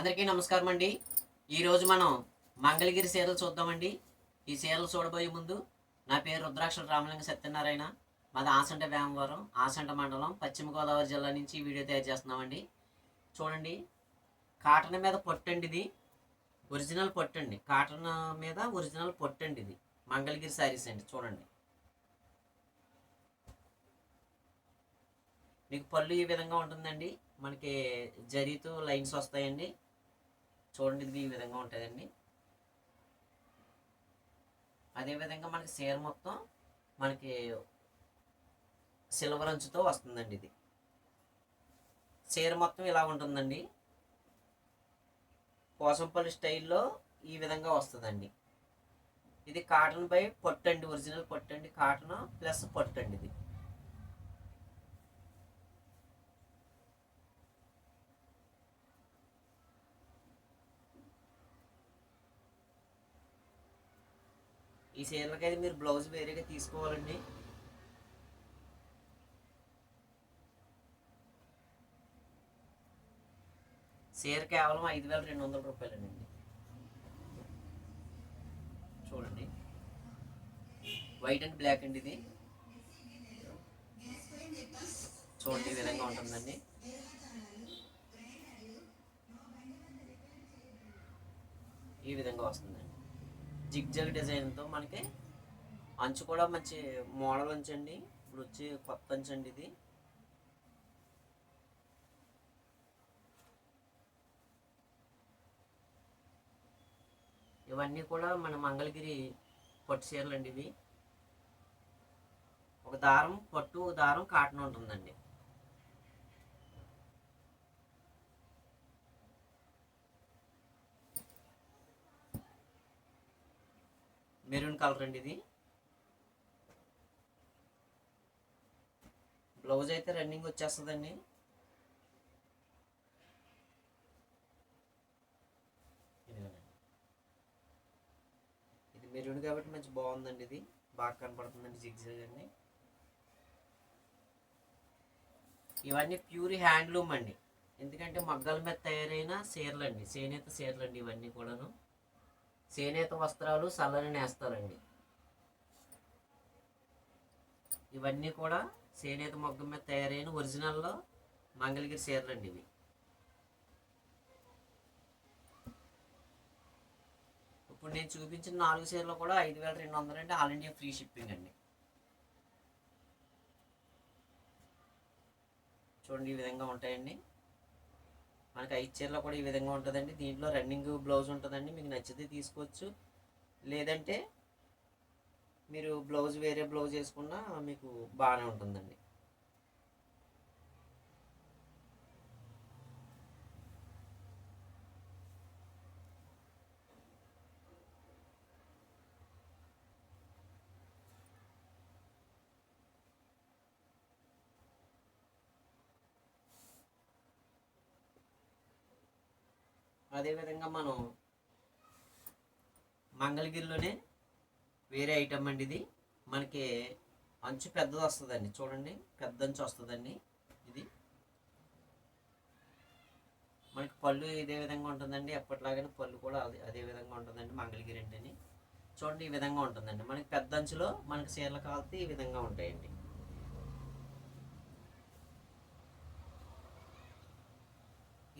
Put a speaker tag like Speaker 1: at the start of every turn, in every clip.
Speaker 1: అందరికీ నమస్కారం అండి. ఈరోజు మనం మంగళగిరి సీరలు చూద్దామండి. ఈ సీరలు చూడబోయే ముందు నా పేరు రుద్రాక్షల రామలింగ సత్యనారాయణ. మాది ఆసంట వేమవరం ఆసంట మండలం పశ్చిమ గోదావరి జిల్లా నుంచి వీడియో తయారు చేస్తున్నామండి. చూడండి. కాటన్ మీద పొట్టండి ఇది. ఒరిజినల్ పొట్టండి. కాటన్ మీద ఒరిజినల్ పొట్టండి ఇది. మంగళగిరి శారీస్ అండి. చూడండి. మీకు పళ్ళు ఈ విధంగా ఉంటుందండి. మనకి జరీతో లైన్స్ వస్తాయండి. చూడండి ఇది ఈ విధంగా ఉంటుందండి. అదేవిధంగా మనకి చీర మొత్తం మనకి సిల్వర్ అంచుతో వస్తుందండి ఇది. చీర మొత్తం ఇలా ఉంటుందండి. కోసంపల్లి స్టైల్లో ఈ విధంగా వస్తుందండి. ఇది కాటన్ బై పొట్టండి ఒరిజినల్ పొట్టండి కాటన్ ప్లస్ పొట్టండి ఇది. ఈ చీరలకి అయితే మీరు బ్లౌజ్ వేరేగా తీసుకోవాలండి. చీర కేవలం ఐదు వేల రెండు వందల రూపాయలండి చూడండి. వైట్ అండ్ బ్లాక్ అండి ఇది. చూడండి ఈ విధంగా ఉంటుందండి. ఈ విధంగా వస్తుందండి. జిగ్ జగ్ డిజైన్తో మనకి అంచు కూడా మంచి మోడల్ అండి ఇప్పుడు వచ్చి కొత్త అండి ఇది. ఇవన్నీ కూడా మన మంగళగిరి పట్టు చీరలు అండి ఇవి. ఒక దారం పట్టు ఒక దారం కాటన్ ఉంటుందండి. మెరూన్ కలర్ అండి ఇది. బ్లౌజ్ అయితే రన్నింగ్ వచ్చేస్తుందండి. ఇది మెరూన్ కాబట్టి మంచి బాగుందండి ఇది. బాగా కనపడుతుందండి జిగ్జాగ్ అండి ఇవన్నీ ప్యూర్ హ్యాండ్లూమ్ అండి. ఎందుకంటే మగ్గల మీద తయారైన చీరలు అండి చేనేత చీరలు అండి ఇవన్నీ కూడాను. చేనేత వస్త్రాలు సల్లని నేస్తారండి ఇవన్నీ కూడా చేనేత మొగ్గ మీద తయారైన ఒరిజినల్లో మంగళగిరి చీరలు అండి ఇవి. ఇప్పుడు నేను చూపించిన నాలుగు చీరలు కూడా ఐదు వేల రెండు వందలు అంటే ఆల్ ఇండియా ఫ్రీ షిప్పింగ్ అండి. చూడండి ఈ విధంగా ఉంటాయండి. మనకి ఐదు చీరలో కూడా ఈ విధంగా ఉంటుందండి. దీంట్లో రన్నింగ్ బ్లౌజ్ ఉంటుందండి. మీకు నచ్చితే తీసుకోవచ్చు. లేదంటే మీరు బ్లౌజ్ వేరే బ్లౌజ్ వేసుకున్నా మీకు బాగానే ఉంటుందండి. అదేవిధంగా మనం మంగళగిరిలోనే వేరే ఐటమ్ అండి ఇది. మనకి అంచు పెద్దది వస్తుందండి. చూడండి పెద్ద అంచు వస్తుందండి ఇది. మనకి పళ్ళు ఇదే విధంగా ఉంటుందండి. ఎప్పటిలాగానే పళ్ళు కూడా అదే అదే విధంగా ఉంటుందండి మంగళగిరి అంటేని. చూడండి ఈ విధంగా ఉంటుందండి. మనకి పెద్ద అంచులో మనకి చీరలు కాలితే ఈ విధంగా ఉంటాయండి.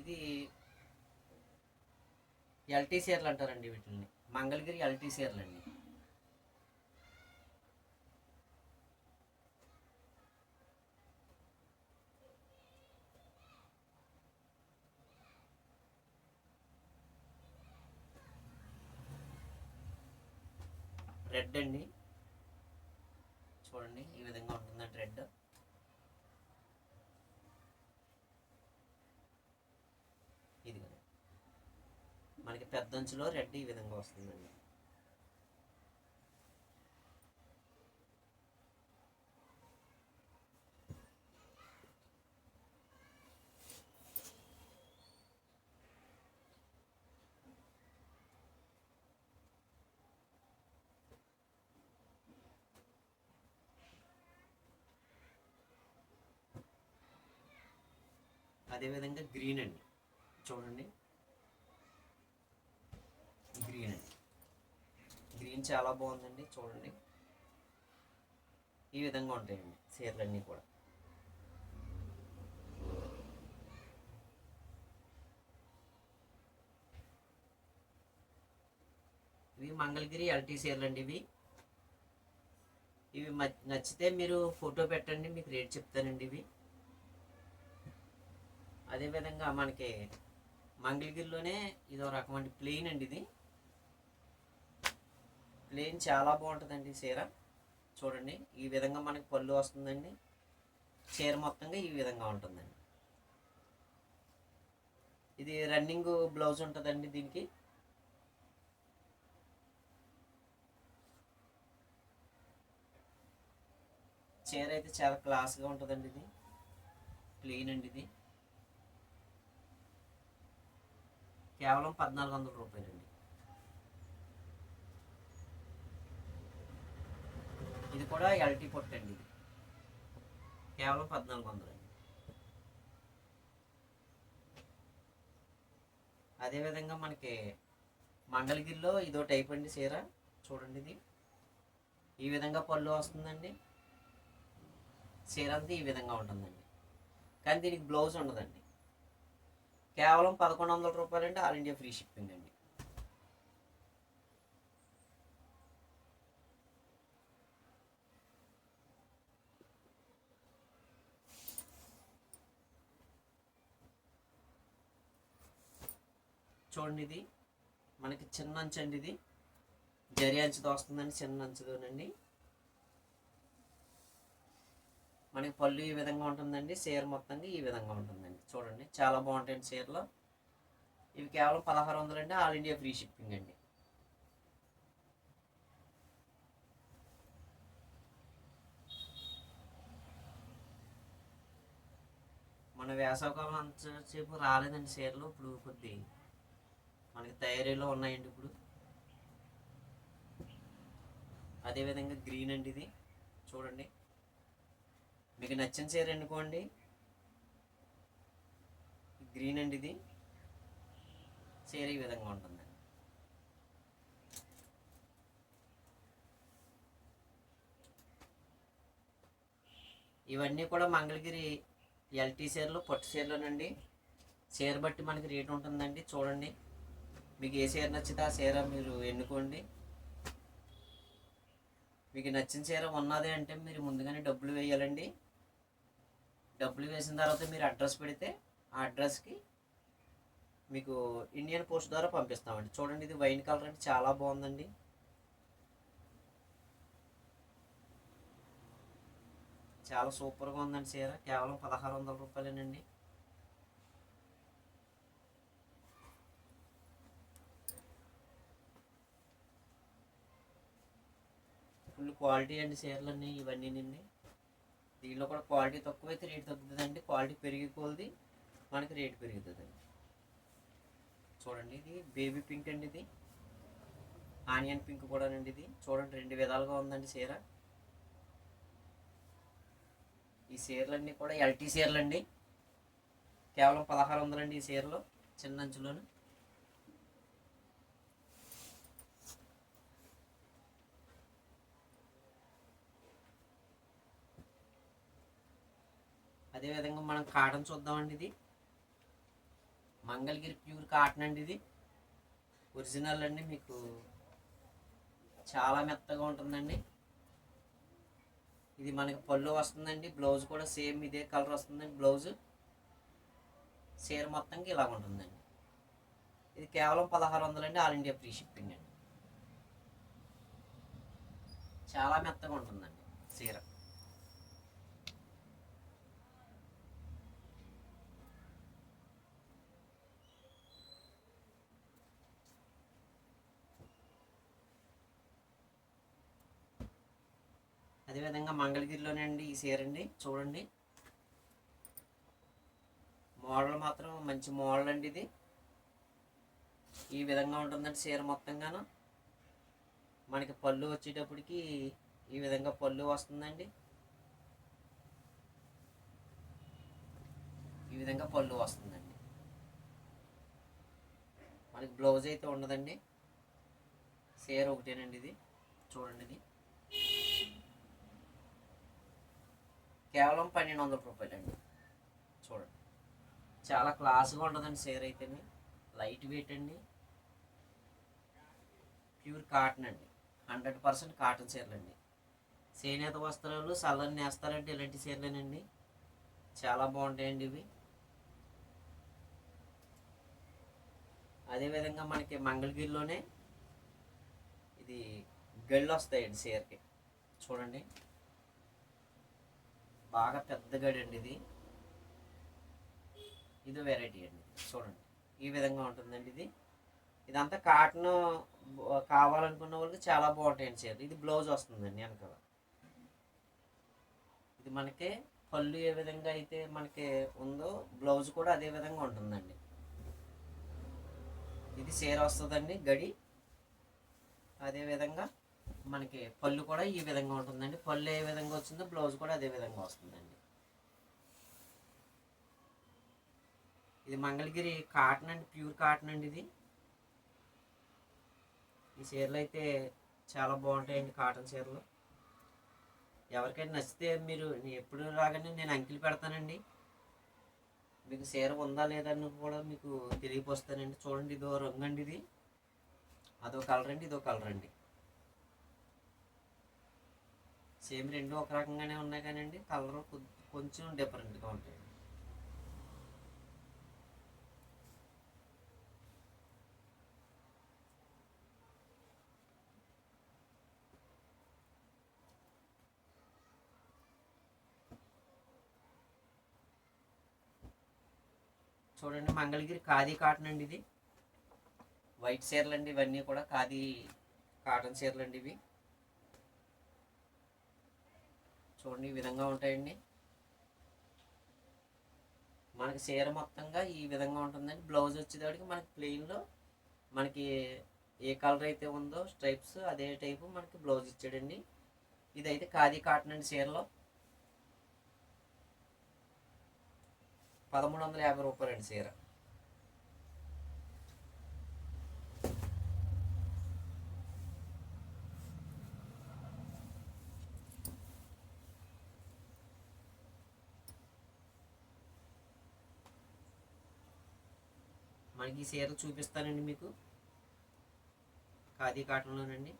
Speaker 1: ఇది ఎల్టీ చీరలు అంటారండి వీటిని మంగళగిరి ఎల్టీ చీరలు అండి రెడ్ అండి. చూడండి ఈ విధంగా ఉంటుందండి రెడ్ ఇది మనకి పెద్ద అంచులో రెడ్ ఈ విధంగా వస్తుందండి. అదేవిధంగా గ్రీన్ అండి. చూడండి. గ్రీన్ గ్రీన్ చాలా బాగుందండి చూడండి. ఈ విధంగా ఉంటాయండి చీరలన్నీ కూడా. ఇవి మంగళగిరి ఎల్టీ చీరలు అండి ఇవి. ఇవి మ- నచ్చితే మీరు ఫోటో పెట్టండి మీకు రేట్ చెప్తానండి ఇవి. అదేవిధంగా మనకి మంగళగిరిలోనే ఇది ఒక రకమైన ప్లెయిన్ అండి ఇది. ప్లేన్ చాలా బాగుంటుందండి చీర. చూడండి ఈ విధంగా మనకి పళ్ళు వస్తుందండి. చీర మొత్తంగా ఈ విధంగా ఉంటుందండి. ఇది రన్నింగ్ బ్లౌజ్ ఉంటుందండి దీనికి. చీర అయితే చాలా క్లాస్గా ఉంటుందండి ఇది. ప్లెయిన్ అండి ఇది. కేవలం పద్నాలుగు వందల రూపాయలండి ఇది కూడా ఎల్టీ పొట్టు అండి ఇది. కేవలం పద్నాలుగు వందలు అండి. అదేవిధంగా మనకి మండలగిరిలో ఇదో టైప్ అండి చీర. చూడండి ఇది. ఈ విధంగా పళ్ళు వస్తుందండి. చీర అంతా ఈ విధంగా ఉంటుందండి. కానీ దీనికి బ్లౌజ్ ఉండదండి. కేవలం పదకొండు వందల రూపాయలు ఆల్ ఇండియా ఫ్రీ షిప్పింగ్ అండి. చూడండి ఇది మనకి చిన్న అంచు అండి ఇది. జరి అంచుతో వస్తుందండి చిన్న అంచుతోనండి. మనకి పళ్ళు ఈ విధంగా ఉంటుందండి చీర మొత్తంగా ఈ విధంగా ఉంటుందండి. చూడండి చాలా బాగుంటాయండి చీరలు. ఇవి కేవలం పదహారు వందలండి ఆల్ ఇండియా ఫ్రీ షిప్పింగ్ అండి. మన వేసవకాలం అంతసేపు రాలేదండి చీరలు ఇప్పుడు కొద్ది మనకి తయారీలో ఉన్నాయండి ఇప్పుడు. అదేవిధంగా గ్రీన్ అండి ఇది. చూడండి. మీకు నచ్చిన చీర ఎన్నుకోండి. గ్రీన్ అండి ఇది. చీర ఈ విధంగా ఉంటుందండి. ఇవన్నీ కూడా మంగళగిరి ఎల్టీ చీరలు పట్టు చీరలోనండి. చీర బట్టి మనకి రేట్ ఉంటుందండి. చూడండి. మీకు ఏ చీర నచ్చితే ఆ చీర మీరు ఎన్నుకోండి. మీకు నచ్చిన చీర ఉన్నది అంటే మీరు ముందుగానే డబ్బులు వేయాలండి. డబ్బులు వేసిన తర్వాత మీరు అడ్రస్ పెడితే ఆ అడ్రస్కి మీకు ఇండియన్ పోస్ట్ ద్వారా పంపిస్తామండి. చూడండి ఇది వైన్ కలర్ అంటే చాలా బాగుందండి. చాలా సూపర్గా ఉందండి చీర కేవలం పదహారు వందల రూపాయలేనండి. ఫుల్ క్వాలిటీ అండి చీరలన్నీ ఇవన్నీ నిండి. దీనిలో కూడా క్వాలిటీ తక్కువైతే రేట్ తగ్గుతుందండి. క్వాలిటీ పెరిగి కొలది మనకి రేట్ పెరుగుతుందండి. చూడండి ఇది. బేబీ పింక్ అండి ఇది. ఆనియన్ పింక్ కూడా అండి ఇది. చూడండి రెండు విధాలుగా ఉందండి చీర. ఈ చీరలన్నీ కూడా ఎల్టీ చీరలు అండి కేవలం పదహారు వందలండి ఈ చీరలు. చిన్న అంచులోనే అదేవిధంగా మనం కాటన్ చూద్దామండి ఇది. మంగళగిరి ప్యూర్ కాటన్ అండి ఇది. ఒరిజినల్ అండి మీకు చాలా మెత్తగా ఉంటుందండి. ఇది మనకి పళ్ళు వస్తుందండి బ్లౌజ్ కూడా సేమ్ ఇదే కలర్ వస్తుందండి బ్లౌజ్. చీర మొత్తంకి ఇలాగ ఉంటుందండి. ఇది కేవలం పదహారు వందలండి ఆల్ ఇండియా ఫ్రీ షిప్పింగ్ అండి. చాలా మెత్తగా ఉంటుందండి చీర. అదేవిధంగా మంగళగిరిలోనే అండి ఈ చీర అండి. చూడండి. మోడల్ మాత్రం మంచి మోడల్ అండి ఇది. ఈ విధంగా ఉంటుందండి చీర మొత్తంగాను. మనకి పళ్ళు వచ్చేటప్పటికి ఈ విధంగా పళ్ళు వస్తుందండి. ఈ విధంగా పళ్ళు వస్తుందండి. మనకి బ్లౌజ్ అయితే ఉండదండి. చీర ఒకటేనండి ఇది. చూడండి ఇది. కేవలం పన్నెండు వందల రూపాయలు అండి. చూడండి. చాలా క్లాస్గా ఉంటుందండి చీర అయితే లైట్ వెయిట్ అండి. ప్యూర్ కాటన్ అండి. హండ్రెడ్ పర్సెంట్ కాటన్ చీరలండి. చేనేత వస్త్రాలు సల్లని నేస్తారంటే ఇలాంటి చీరలేనండి. చాలా బాగుంటాయండి ఇవి. అదేవిధంగా మనకి మంగళగిరిలోనే ఇది గళ్ళు వస్తాయండి చీరకి. చూడండి. బాగా పెద్ద గడి అండి ఇది. ఇది వెరైటీ అండి. చూడండి. ఈ విధంగా ఉంటుందండి ఇది. ఇదంతా కాటన్ కావాలనుకున్న వాళ్ళకి చాలా బాగుంటాయండి చీర ఇది బ్లౌజ్ వస్తుందండి వెనకాల. ఇది మనకి పళ్ళు ఏ విధంగా అయితే మనకి ఉందో బ్లౌజ్ కూడా అదే విధంగా ఉంటుందండి. ఇది చీర వస్తుందండి గడి. అదే విధంగా మనకి పళ్ళు కూడా ఈ విధంగా ఉంటుందండి. పళ్ళు ఏ విధంగా వచ్చిందో బ్లౌజ్ కూడా అదే విధంగా వస్తుందండి. ఇది మంగళగిరి కాటన్ అండి ప్యూర్ కాటన్ అండి ఇది. ఈ చీరలు అయితే చాలా బాగుంటాయండి కాటన్ చీరలు. ఎవరికైనా నచ్చితే మీరు ఎప్పుడు రాగానే నేను అంకిలు పెడతానండి. మీకు చీర ఉందా లేదని కూడా మీకు తెలియపోస్తానండి చూడండి ఇదో రంగు అండి ఇది. అదో కలర్ అండి ఇదో కలర్ అండి. సేమ్ రెండు ఒక రకంగానే ఉన్నాయి కానివ్వండి కలర్ కొంచెం డిఫరెంట్గా ఉంటాయి. చూడండి మంగళగిరి ఖాదీ కాటన్ అండి ఇది. వైట్ చీరలు అండి ఇవన్నీ కూడా. ఖాదీ కాటన్ చీరలు అండి ఇవి. చూడండి ఈ విధంగా ఉంటాయండి. మనకి చీర మొత్తంగా ఈ విధంగా ఉంటుందండి. బ్లౌజ్ వచ్చేటప్పటికి మనకి ప్లెయిన్లో మనకి ఏ కలర్ అయితే ఉందో స్ట్రైప్స్ అదే టైపు మనకి బ్లౌజ్ ఇచ్చాడండి. ఇదైతే ఖాదీ కాటన్ అండి చీరలో. పదమూడు వందల యాభై రూపాయలండి చీర. మనకి ఈ చీరలు చూపిస్తానండి మీకు. ఖాదీ కాటన్లోనండి.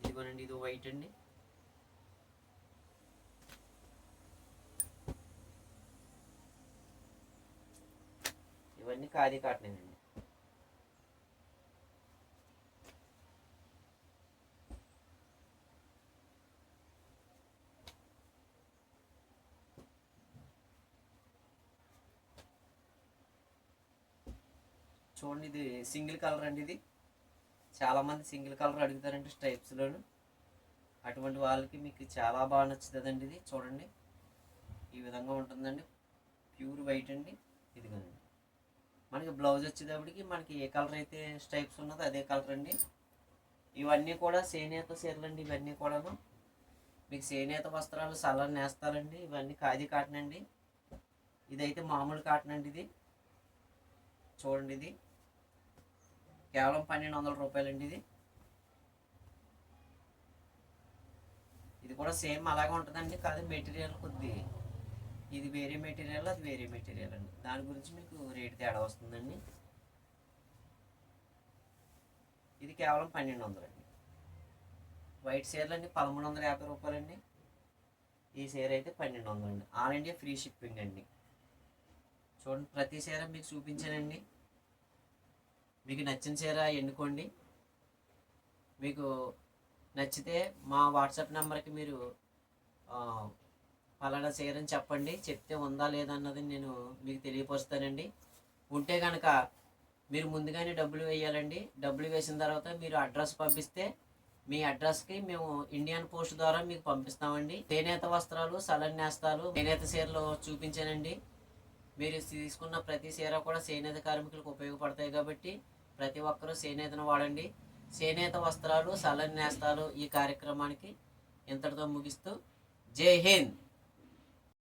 Speaker 1: ఇదిగోనండి ఇది వైట్ అండి. ఇవన్నీ ఖాదీ కాటనేనండి. చూడండి ఇది సింగిల్ కలర్ అండి ఇది. చాలామంది సింగిల్ కలర్ అడుగుతారండి స్ట్రైప్స్లోను అటువంటి వాళ్ళకి మీకు చాలా బాగా నచ్చుతుందండి ఇది. చూడండి ఈ విధంగా ఉంటుందండి. ప్యూర్ వైట్ అండి. ఇదిగోనండి మనకి బ్లౌజ్ వచ్చేటప్పటికి మనకి ఏ కలర్ అయితే స్ట్రైప్స్ ఉన్నదో అదే కలర్ అండి. ఇవన్నీ కూడా సేనేత సీరలు అండి ఇవన్నీ కూడాను. మీకు సేనేత వస్త్రాలు సలన్ నేస్తారండి ఇవన్నీ ఖాదీ కాటన్ అండి. ఇదైతే మామూలు కాటన్ అండి ఇది. చూడండి ఇది. కేవలం పన్నెండు వందల రూపాయలండి ఇది. ఇది కూడా సేమ్ అలాగే ఉంటుందండి కాదు మెటీరియల్ కొద్ది. ఇది వేరే మెటీరియల్ అది వేరే మెటీరియల్ అండి. దాని గురించి మీకు రేట్ తేడా వస్తుందండి. ఇది కేవలం పన్నెండు వందలు అండి వైట్ చీరలు అండి పదమూడు వందల యాభై రూపాయలండి. ఈ చీర అయితే పన్నెండు వందలండి. ఆల్ ఇండియా ఫ్రీ షిప్పింగ్ అండి. చూడండి ప్రతి చీర మీకు చూపించానండి. మీకు నచ్చిన చీర ఎన్నుకోండి. మీకు నచ్చితే మా వాట్సాప్ నెంబర్కి మీరు పలానా చీర అని చెప్పండి. చెప్తే ఉందా లేదా అన్నది నేను మీకు తెలియపరుస్తానండి. ఉంటే కనుక మీరు ముందుగానే డబ్బులు వేయాలండి. డబ్బులు వేసిన తర్వాత మీరు అడ్రస్ పంపిస్తే మీ అడ్రస్కి మేము ఇండియన్ పోస్ట్ ద్వారా మీకు పంపిస్తామండి. చేనేత వస్త్రాలు సలన్ నేస్తాలు చేనేత చీరలు చూపించానండి. మీరు తీసుకున్న ప్రతి చీర కూడా చేనేత కార్మికులకు ఉపయోగపడతాయి కాబట్టి ప్రతి ఒక్కరూ చేనేతను వాడండి. చేనేత వస్త్రాలు సలని నేస్తాలు ఈ కార్యక్రమానికి ఇంతటితో ముగిస్తూ జై హింద్.